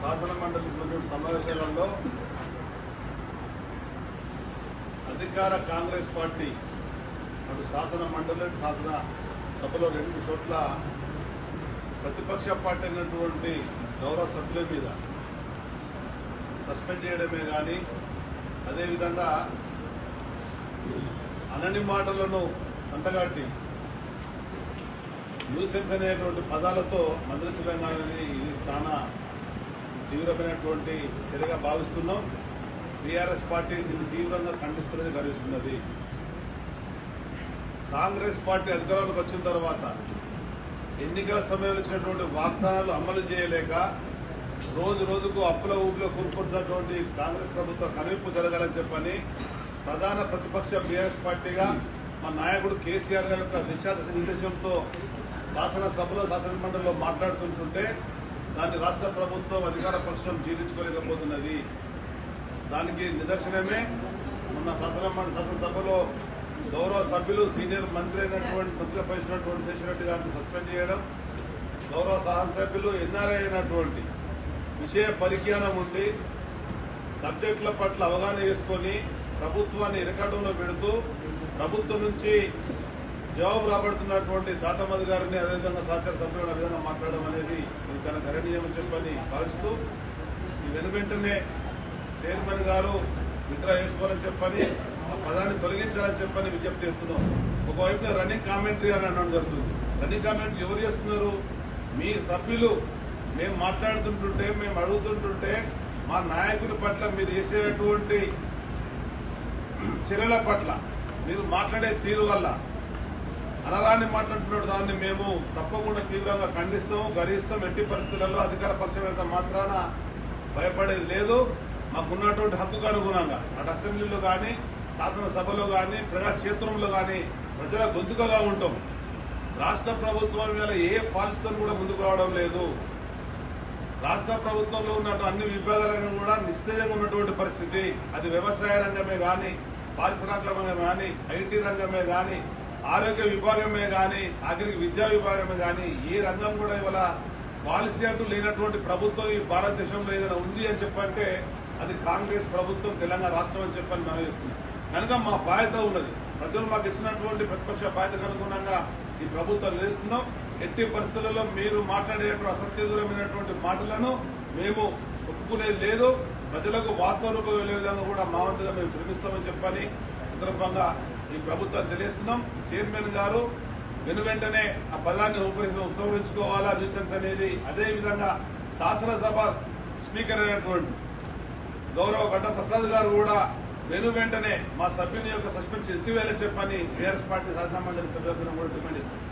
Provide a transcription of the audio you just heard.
శాసన మండలి సమావేశాలలో అధికార కాంగ్రెస్ పార్టీ అటు శాసన మండలి శాసన సభలో రెండు చోట్ల ప్రతిపక్ష పార్టీ అయినటువంటి గౌరవ సభ్యుల మీద సస్పెండ్ చేయడమే కానీ అదేవిధంగా అనని మాటలను అంటగాటి న్యూసెన్స్ అనేటువంటి పదాలతో మందలించడం అనేది ఇది చాలా తీవ్రమైనటువంటి చర్యగా భావిస్తున్నాం. టీఆర్ఎస్ పార్టీ దీన్ని తీవ్రంగా ఖండిస్తున్నది గర్విస్తున్నది కాంగ్రెస్ పార్టీ అధికారంలోకి వచ్చిన తర్వాత ఎన్నికల సమయంలో ఇచ్చినటువంటి వాగ్దానాలు అమలు చేయలేక రోజు రోజుకు అప్పుల ఊపిలో కూరుకుంటున్నటువంటి కాంగ్రెస్ ప్రభుత్వం కనువిప్పు జరగాలని చెప్పని ప్రధాన ప్రతిపక్ష బీఆర్ఎస్ పార్టీగా మా నాయకుడు కేసీఆర్ గారి యొక్క దిశాదశ నిర్దేశంతో శాసనసభలో శాసన మండలిలో మాట్లాడుతుంటుంటే దాన్ని రాష్ట్ర ప్రభుత్వం అధికార పక్షం జీర్ణించుకోలేకపోతున్నది. దానికి నిదర్శనమే మొన్న శాసన శాసనసభలో గౌరవ సభ్యులు సీనియర్ మంత్రి అయినటువంటి మంత్రి పనిచేసినటువంటి శశిరెడ్డి గారిని సస్పెండ్ చేయడం గౌరవ శాసనసభ్యులు ఎన్ఆర్ఐ అయినటువంటి విషయ పరిజ్ఞానం ఉండి సబ్జెక్టుల పట్ల అవగాహన చేసుకొని ప్రభుత్వాన్ని ఇరకటంలో పెడుతూ ప్రభుత్వం నుంచి జవాబు రాబడుతున్నటువంటి తాతమది గారిని అదేవిధంగా సహచార సభ్యులను ఆ విధంగా మాట్లాడడం అనేది ఇది చెప్పని భావిస్తూ ఈ వెను వెంటనే చైర్మన్ గారు విత్డ్రా చేసుకోవాలని చెప్పని ఆ పదాన్ని తొలగించాలని చెప్పని విజ్ఞప్తి చేస్తున్నాం. ఒకవైపు రన్నింగ్ కామెంటరీ అని అనడం జరుగుతుంది. రన్నింగ్ కామెంటరీ ఎవరు చేస్తున్నారు? మీ సభ్యులు. మేము మాట్లాడుతుంటుంటే మేము అడుగుతుంటుంటే మా నాయకుల పట్ల మీరు చేసేటువంటి చర్యల పట్ల మీరు మాట్లాడే తీరు వల్ల అనరాని మాట్లాడుతున్నాడు. దాన్ని మేము తప్పకుండా తీవ్రంగా ఖండిస్తాము గరిస్తాం ఎట్టి పరిస్థితులలో అధికార పక్షం మాత్రాన భయపడేది లేదు. మాకున్నటువంటి హక్కుకు అనుగుణంగా అటు అసెంబ్లీలో కానీ శాసనసభలో కానీ ప్రజాక్షేత్రంలో కానీ ప్రజల గొంతుకగా ఉంటాం. రాష్ట్ర ప్రభుత్వం మీద ఏ పాలసీతో కూడా ముందుకు రావడం లేదు. రాష్ట్ర ప్రభుత్వంలో ఉన్న అన్ని విభాగాలను కూడా నిశ్చయంగా ఉన్నటువంటి పరిస్థితి. అది వ్యవసాయ రంగమే కానీ పారిశ్రామిక రంగమే కానీ ఐటీ రంగమే కానీ ఆరోగ్య విభాగమే కానీ ఆఖరికి విద్యా విభాగమే కానీ ఏ రంగం కూడా ఇవాళ పాలసీ అంటూ లేనటువంటి ప్రభుత్వం ఈ భారతదేశంలో ఏదైనా ఉంది అని చెప్పంటే అది కాంగ్రెస్ ప్రభుత్వం తెలంగాణ రాష్ట్రం అని చెప్పని మనం చేస్తున్నాం. కనుక మా బాధ్యత ఉన్నది. ప్రజలు మాకు ఇచ్చినటువంటి ప్రతిపక్ష బాధ్యతకు అనుగుణంగా ఈ ప్రభుత్వం నిలుస్తున్నాం. ఎట్టి పరిస్థితులలో మీరు మాట్లాడేటువంటి అసత్యదూరమైనటువంటి మాటలను మేము ఒప్పుకునేది లేదు. ప్రజలకు వాస్తవ రూపం వెళ్ళే విధంగా కూడా మా వంతుగా మేము శ్రమిస్తామని చెప్పని సందర్భంగా ఈ ప్రభుత్వం తెలియస్తున్నాం చైర్మన్ గారు వెను వెంటనే ఆ పదాన్ని ఉపయోగించి ఉపసంహరించుకోవాలా? న్యూసెన్స్ అనేది అదేవిధంగా శాసనసభ స్పీకర్ అయినటువంటి గౌరవ గడ్డప్రసాద్ గారు కూడా వెను వెంటనే మా సభ్యుని యొక్క సస్పెన్షన్ ఎత్తివేయాలని చెప్పని టీఆర్ఎస్ పార్టీ శాసనమండలి సభ్యులందరూ కూడా డిమాండ్ చేస్తారు